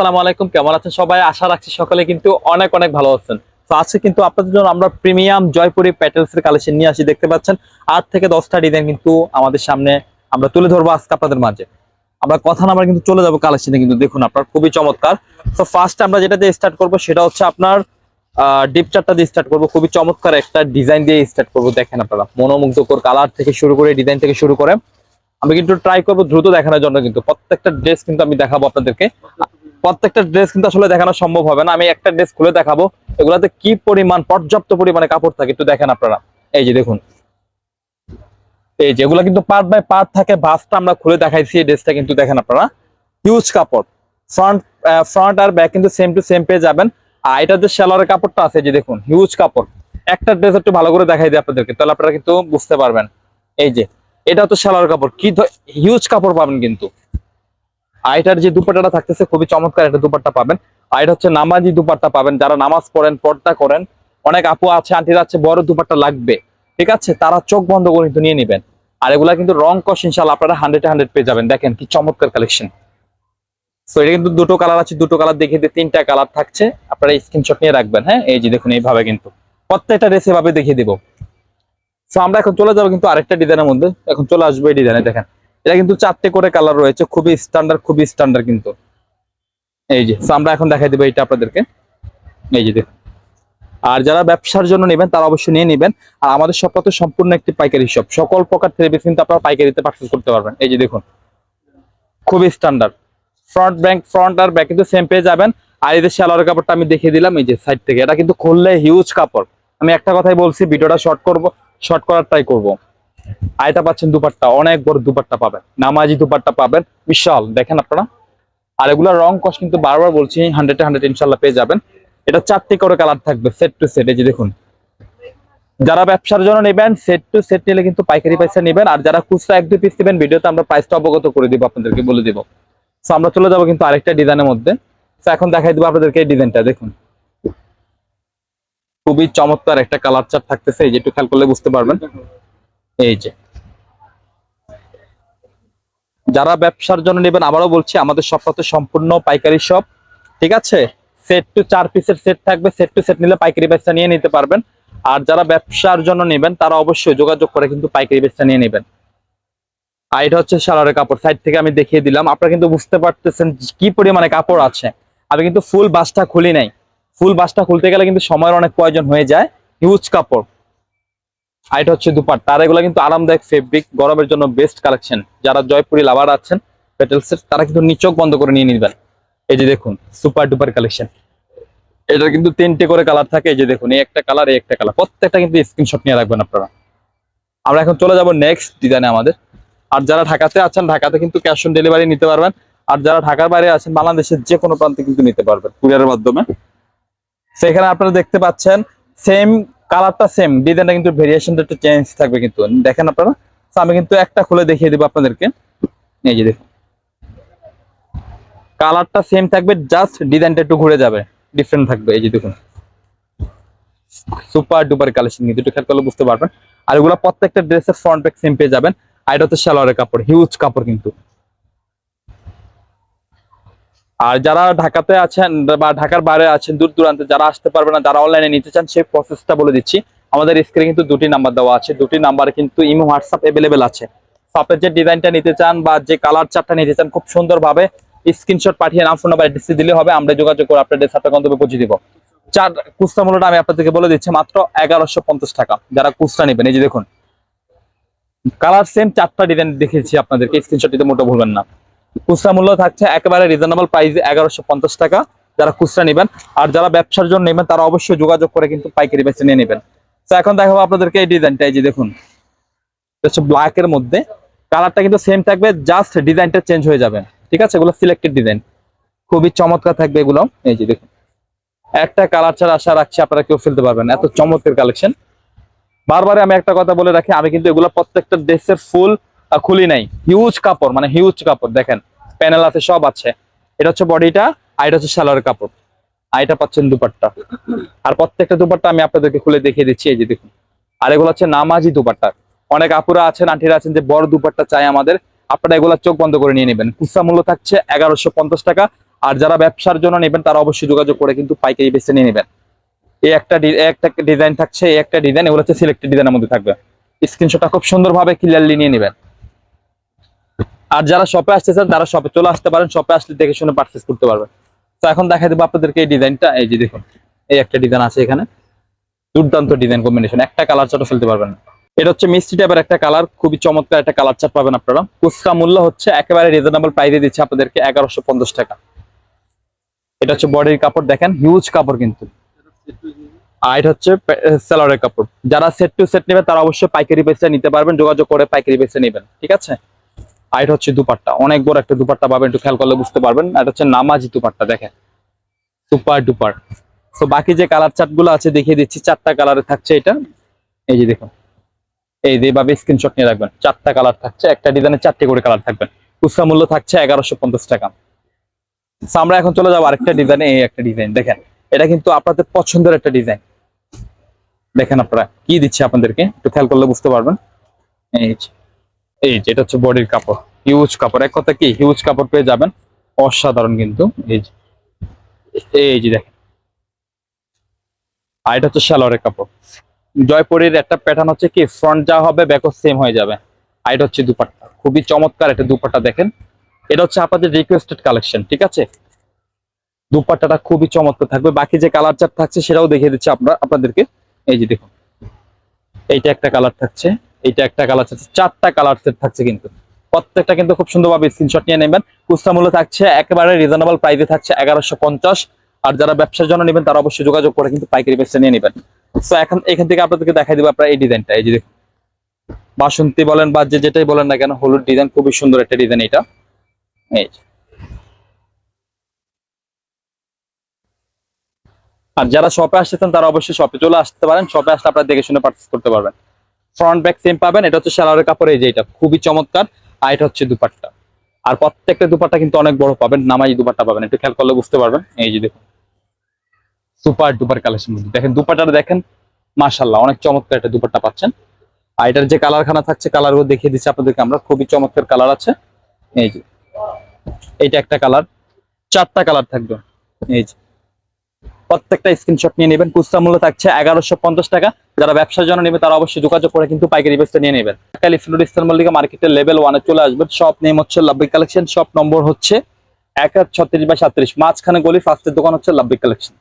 আসসালামু আলাইকুম, কেমন আছেন সবাই? আশা রাখছি সকলে কিন্তু অনেক অনেক ভালো আছেন। তো আজকে কিন্তু আপনাদের জন্য আমরা প্রিমিয়াম জয়পুরি প্যাটেলস এর কালেকশন নিয়ে আসি, দেখতে পাচ্ছেন? আট থেকে দশটা ডিজাইন কিন্তু আমাদের সামনে আমরা তুলে ধরবো আজকে আপনাদের মাঝে। আমরা কথা না আমরা কিন্তু চলে যাব কালেকশনে, কিন্তু দেখুন আপনার খুবই চমৎকার। তো ফার্স্ট আমরা যেটা দিয়ে স্টার্ট করব, সেটা হচ্ছে আপনার ডিপ চারটা দিয়ে স্টার্ট করব। খুবই চমৎকার একটা ডিজাইন দিয়ে স্টার্ট করব, দেখেন আপনারা। মনোমুগ্ধকর কালার থেকে শুরু করে ডিজাইন থেকে শুরু করে। আমি কিন্তু ট্রাই করব দ্রুত দেখানোর জন্য কিন্তু। প্রত্যেকটা ড্রেস কিন্তু আমি দেখাবো আপনাদেরকে। প্রত্যেকটা ড্রেস কিন্তু আসলে দেখানো সম্ভব হবে না। আমি একটা ড্রেস খুলে দেখাবো। এগুলাতে কি পরিমাণ, পর্যাপ্ত পরিমাণে কাপড় থাকে একটু দেখেন আপনারা। এই যে দেখুন। এই যে এগুলা কিন্তু পার্ট বাই পার্ট থাকে। বাসটা আমরা খুলে দেখাইছি এই ড্রেসটা কিন্তু দেখেন আপনারা। হিউজ কাপড়। ফ্রন্ট ফ্রন্ট আর ব্যাক কিন্তু সেম টু সেম পেয়ে যাবেন। আর এটা যে সেলারের কাপড়টা আছে যে দেখুন হিউজ কাপড়। একটা ড্রেস একটু ভালো করে দেখাই দিই আপনাদেরকে, তাহলে আপনারা কিন্তু বুঝতে পারবেন। এই যে, এটা তো সেলারের কাপড়। কি হিউজ কাপড় পাবেন কিন্তু। আর এটার যে দুপাট্টাটা থাকতেছে, খুবই চমৎকার একটা দুপাট্টা পাবেন। আর এটা হচ্ছে নামাজি দুপাট্টা পাবেন। যারা নামাজ পড়েন, পর্দা করেন, অনেক আপু আছে, আন্টিরা আছে, বড় দুপাট্টা লাগবে। ঠিক আছে? তারা চোখ বন্ধ করে কিন্তু নিয়ে নেবেন। আর এগুলা কিন্তু রং কষ ইনশাল্লাহ আপনারা হান্ড্রেড হান্ড্রেড পেয়ে যাবেন। দেখেন কি চমৎকার কালেকশন তো এটা কিন্তু দুটো কালার আছে, দুটো কালার দেখিয়ে দিয়ে তিনটা কালার থাকছে। আপনারা স্ক্রিনশট নিয়ে রাখবেন হ্যাঁ? এই যে দেখুন, এইভাবে কিন্তু। প্রত্যেকটা ড্রেস এভাবে দেখিয়ে দিব। তো আমরা এখন চলে যাব কিন্তু আরেকটা ডিজাইনের মধ্যে। এখন চলে আসবে এই ডিজাইনে দেখেন। এটা কিন্তু চারটে করে কালার রয়েছে, খুবই স্ট্যান্ডার্ড খুবই স্ট্যান্ডার্ড কিন্তু। এই যে আমরা এখন দেখাই দেবো এটা আপনাদেরকে। এই যে দেখুন। আর যারা ব্যবসার জন্য নেবেন, তারা অবশ্যই নিয়ে নেবেন। আর আমাদের সব তো সম্পূর্ণ একটি পাইকারি শপ সকল প্রকার থ্রেবিস কিন্তু আপনারা পাইকারিতে পার্চেস করতে পারবেন। এই যে দেখুন। খুবই স্ট্যান্ডার্ড ফ্রন্ট ব্যাংক ফ্রন্ট আর ব্যাক কিন্তু সেম পেয়ে যাবেন। আর এই যে শালোয়ার কাপড়টা আমি দেখিয়ে দিলাম, এই যে সাইড থেকে। এটা কিন্তু খুললে হিউজ কাপড়। আমি একটা কথাই বলছি, ভিডিওটা শর্ট করব শর্ট করার ট্রাই করব। আয়টা পাচ্ছেন দুপাট্টা, অনেক বড় দুপাট্টা পাবেন। নামাজি দুপাট্টা পাবেন। বিশাল, দেখেন আপনারা। আর এগুলো রং কস কিন্তু বারবার বলছি হান্ড্রেড হান্ড্রেড ইনশাল্লাহ পেয়ে যাবেন। এটা চারটি করে কালার থাকবে সেট টু সেট এই যে দেখুন। যারা ব্যবসার জন্য নেবেন সেট টু সেট নিলে কিন্তু পাইকারি পয়সা নেবেন। আর যারা খুচরা এক, দুই পিস নেবেন, ভিডিওতে আমরা প্রাইসটা অবগত করে দিব, আপনাদেরকে বলে দিব। তো আমরা চলে যাব কিন্তু আরেকটা ডিজাইনের মধ্যে। তো এখন দেখাই দিব আপনাদেরকে এই ডিজাইনটা, দেখুন। খুবই চমৎকার একটা কালার চার্ট থাকতেছে, এই যে একটু খেয়াল করলে বুঝতে পারবেন। এই যে। যারা ব্যবসার জন্য নেবেন, আবারও বলছি, আমাদের তো সম্পূর্ণ পাইকারি শপ ঠিক আছে? সেট টু চার পিসের সেট থাকবে সেট টু সেট নিলে পাইকারি বেচটা নিয়ে নিতে পারবেন। আর যারা ব্যবসার জন্য নেবেন, তারা অবশ্যই যোগাযোগ করে কিন্তু পাইকারি বেচটা নিয়ে নেবেন। আর এটা হচ্ছে সালোয়ারের কাপড়। সাইড থেকে আমি দেখিয়ে দিলাম। আপনারা কিন্তু বুঝতে পারতেছেন কি পরিমাণে কাপড় আছে। আমি কিন্তু ফুল বাসটা খুলি নাই। ফুল বাসটা খুলতে গেলে কিন্তু সময়ের অনেক প্রয়োজন হয়ে যায়। হিউজ কাপড়। আর এটা হচ্ছে দুপাট্টা। আর এগুলো কিন্তু আরামদায়ক ফেব্রিক গরমের জন্য বেস্ট কালেকশন যারা জয়পুরি লাভার আছেন পেটেলসের তারা কিন্তু নিচক বন্ধ করে নিয়ে নিবেন। এই যে দেখুন সুপার ডুপার কালেকশন এটা কিন্তু তিনটে করে কালার থাকে। এই যে দেখুন, এই একটা কালার এই একটা কালার প্রত্যেকটা কিন্তু স্ক্রিনশট নিয়ে রাখবেন আপনারা। আমরা এখন চলে যাব নেক্সট ডিজাইনে আমাদের। আর যারা ঢাকাতে আছেন, ঢাকাতে কিন্তু ক্যাশ অন ডেলিভারি নিতে পারবেন। আর যারা ঢাকার বাইরে আছেন, বাংলাদেশের যে কোনো প্রান্তে কিন্তু নিতে পারবেন। কুরিয়ারের মাধ্যমে। সেখানে আপনারা দেখতে পাচ্ছেন সেম কালারটা সেম ডিজাইনটা কিন্তু ভেরিয়েশনটা একটু চেঞ্জ থাকবে কিন্তু। দেখেন আপনারা? আমি কিন্তু একটা খুলে দেখিয়ে দেবো আপনাদেরকে। এই যে দেখুন। কালারটা সেম থাকবে জাস্ট ডিজাইনটা একটু ঘুরে যাবে। ডিফারেন্ট থাকবে, এই যে দেখুন। সুপার ডুপার কালেকশন কিন্তু একটু খেয়াল করলে বুঝতে পারবেন। আর এগুলো প্রত্যেকটা ড্রেসের ফ্রন্ট ব্যাক সেম পেয়ে যাবেন। আর এটা হচ্ছে সালোয়ারের কাপড় হিউজ কাপড় কিন্তু। আর যারা ঢাকাতে আছেন বা ঢাকার বাইরে আছেন, দূর দূরান্তে যারা আসতে পারবে না, যারা অনলাইনে নিতে চান, সেই প্রসেসটা বলে দিচ্ছি। আমাদের স্ক্রিনে কিন্তু দুটি নাম্বার দেওয়া আছে। দুটি নাম্বারে কিন্তু ইমো হোয়াটসঅ্যাপ অ্যাভেলেবেল আছে। আপনার যে ডিজাইনটা নিতে চান বা যে কালার চারটা নিতে চান, খুব সুন্দরভাবে স্ক্রিনশট পাঠিয়ে নাম ফোন নাম্বার অ্যাড্রেস দিলে হবে। আমরা যোগাযোগ করে আপনাদের সাথে গন্তব্যে পৌঁছে দিব। চার কুস্তা মূল্যটা আমি আপনাদেরকে বলে দিচ্ছি, মাত্র এগারোশো পঞ্চাশ টাকা। যারা কুস্তা নেবেন, এই যে দেখুন। কালার সেম চারটা ডিজাইন দেখেছি আপনাদেরকে স্ক্রিনশট দিতে মোটো ভুলবেন না। খুচরা মূল্য থাকছে একেবারে রিজনেবল প্রাইসে এগারোশো পঞ্চাশ টাকা। যারা খুচরা নেবেন আর যারা ব্যবসার জন্য নেবেন, তারা অবশ্যই যোগাযোগ করে কিন্তু পাইকারি বেচে নিয়ে নেবেন। তো এখন দেখাবো আপনাদেরকে এই ডিজাইনটা এই যে দেখুন। ব্ল্যাক এর মধ্যে। কালারটা কিন্তু সেম থাকবে জাস্ট ডিজাইনটা চেঞ্জ হয়ে যাবে। ঠিক আছে? এগুলো সিলেক্টেড ডিজাইন খুবই চমৎকার থাকবে এগুলো। এই যে দেখুন। একটা কালার ছাড়া আশা রাখছি আপনারা কেউ ফেলতে পারবেন। এত চমৎকার কালেকশন বারবার আমি একটা কথা বলে রাখি, আমি কিন্তু এগুলো প্রত্যেকটা ড্রেসের ফুল খুলি নাই। হিউজ কাপড় মানে হিউজ কাপড়, দেখেন প্যানেল আছে, সব আছে। এটা হচ্ছে বডিটা আর এটা হচ্ছে সালোয়ার কাপড়। আর এটা পাচ্ছেন দুপাট্টা। আর প্রত্যেকটা দুপাট্টা আমি আপনাদেরকে খুলে দেখিয়ে দিচ্ছি, এই যে দেখুন। আর এগুলো হচ্ছে নামাজি দুপাট্টা। অনেক আপুরা আছেন, আন্টিরা আছেন যে বড় দুপাট্টা চাই আমাদের। আপনারা এগুলা চোখ বন্ধ করে নিয়ে নেবেন। খুচরা মূল্য থাকছে এগারোশো পঞ্চাশ টাকা। আর যারা ব্যবসার জন্য নেবেন, তারা অবশ্যই যোগাযোগ করে কিন্তু পাইকারি বেছে নিয়ে নেবেন। এই একটা একটা ডিজাইন থাকছে, এই একটা ডিজাইন এগুলো হচ্ছে সিলেক্টেড ডিজাইনের মধ্যে থাকবে। স্ক্রিনশটটা খুব সুন্দরভাবে ক্লিয়ারলি নিয়ে নেবেন। আর যারা শপে আসতে চান তারা শপে চলে আসতে পারেন শপে আসলে দেখে শুনে পারচেস করতে পারবেন। তো এখন দেখা দেবো আপনাদেরকে এই ডিজাইনটা এই যে দেখুন, এই একটা ডিজাইন আছে এখানে। দুর্দান্ত ডিজাইন কম্বিনেশন একটা কালার চার্টও ফেলতে পারবেন। না। এটা হচ্ছে মিষ্টি টাইপের একটা কালার খুবই চমৎকার একটা কালার চার্ট পাবেন আপনারা। খুচরা মূল্য হচ্ছে একেবারে রিজনেবল প্রাইসে দিচ্ছে আপনাদেরকে এগারোশো পঞ্চাশ টাকা। এটা হচ্ছে বডির কাপড়, দেখেন হিউজ কাপড় কিন্তু। আর এটা হচ্ছে সেলারের কাপড়। যারা সেট টু সেট নেবেন, তারা অবশ্যই পাইকারি বেসে নিতে পারবেন, যোগাযোগ করে পাইকারি বেসে নেবেন, ঠিক আছে? আর এটা হচ্ছে দুপাট্টা। অনেক বড় একটা দুপাট্টা পাবেন, একটু খেয়াল করলে বুঝতে পারবেন। এটা হচ্ছে নামাজি দুপাট্টা, দেখেন। Super duper. তো বাকি যে কালার চার্টগুলো আছে, দেখিয়ে দিচ্ছি, চারটা কালারে থাকছে এটা। এই যে দেখুন। এই যে এইভাবে স্ক্রিনশট নিয়ে রাখবেন। চারটা কালার থাকছে, একটা ডিজাইনে চারটে করে কালার থাকবেন। খুচরা মূল্য থাকছে এগারোশো পঞ্চাশ টাকা। আমরা এখন চলে যাব আরেকটা ডিজাইনে এই একটা ডিজাইন দেখেন। এটা কিন্তু আপনাদের পছন্দের একটা ডিজাইন দেখেন আপনারা, কি দিচ্ছে আপনাদেরকে? একটু খেয়াল করলে বুঝতে পারবেন। এই এই যে, এটা হচ্ছে বডির কাপড় হিউজ কাপড়। এক কথা কি হিউজ কাপড় পেয়ে যাবেন। অসাধারণ কিন্তু। এই যে এই যে দেখেন। আর এটা হচ্ছে সালোয়ারের কাপড়। জয়পুরের একটা প্যাটার্ন হচ্ছে কি ফ্রন্ট যা হবে ব্যাকও সেম হয়ে যাবে। আর এটা হচ্ছে দুপাট্টা। খুবই চমৎকার একটা দুপাট্টা দেখেন। এটা হচ্ছে আপনাদের রিকোয়েস্টেড কালেকশন ঠিক আছে? দুপাট্টাটা খুবই চমৎকার থাকবে। বাকি যে কালার চার্ট থাকছে, সেটাও দেখিয়ে দিচ্ছি আমরা আপনাদেরকে। এই যে দেখুন, এইটা একটা কালার থাকছে। এইটা একটা কালার থাকছে চারটা কালার সেট থাকছে কিন্তু। প্রত্যেকটা কিন্তু খুব সুন্দরভাবে স্ক্রিনশট নিয়ে নেবেন। খুচরা মূল্য থাকছে একেবারে রিজনেবল প্রাইসে থাকছে এগারোশো পঞ্চাশ। আর যারা ব্যবসার জন্য নেবেন, তারা অবশ্যই যোগাযোগ করে কিন্তু পাইকারি বেচে নিয়ে নেবেন। তো এখন এখান থেকে আপনাদেরকে দেখাই দেবো আপনার এই ডিজাইনটা এই যে বাসন্তী বলেন বা যে যেটাই বলেন না কেন, হলুদ ডিজাইন খুবই সুন্দর একটা ডিজাইন এটা। এই আর যারা শপে আসতেছেন তারা অবশ্যই শপে চলে আসতে পারেন। শপে আসলে আপনারা দেখে শুনে পার্চেস করতে পারবেন। ফ্রন্ট ব্যাক সেম পাবেন। এটা হচ্ছে সালোয়ারের কাপড়, এই যে এটা খুবই চমৎকার। আর এটা হচ্ছে দুপাট্টা। আর প্রত্যেকটা দুপাট্টা কিন্তু অনেক বড় পাবেন নামাই দুপাট্টা পাবেন। একটু খেয়াল করলে বুঝতে পারবেন। এই যে দেখুন। সুপার ডুপার কালেকশন দেখেন, দুপাট্টাটা দেখেন মাশাল্লাহ অনেক চমৎকার একটা দুপাট্টা পাচ্ছেন। আর এটার যে কালারখানা থাকছে, কালারগুলো দেখিয়ে দিচ্ছি আপনাদেরকে আমরা। খুবই চমৎকার কালার আছে। এই যে, এইটা একটা কালার। চারটা কালার থাকবে। এই যে প্রত্যেকটা স্ক্রিনশট নিয়ে নেবেন। কুস্তা মূল্য থাকছে এগারোশো টাকা। যারা ব্যবসার জন্য নেবে, তারা অবশ্যই যোগাযোগ করে কিন্তু পাইকারি ব্যবস্থা নিয়ে নেবেন। মল্লিকা মার্কেটের লেভেল ওয়ানে চলে আসবেন শপ নেম হচ্ছে লাভবিক কালেকশন শপ নম্বর হচ্ছে এক ছত্রিশ বা সাত্রিশ। মাঝখানে গলি ফার্স্টের দোকান হচ্ছে লাভবিক কালেকশন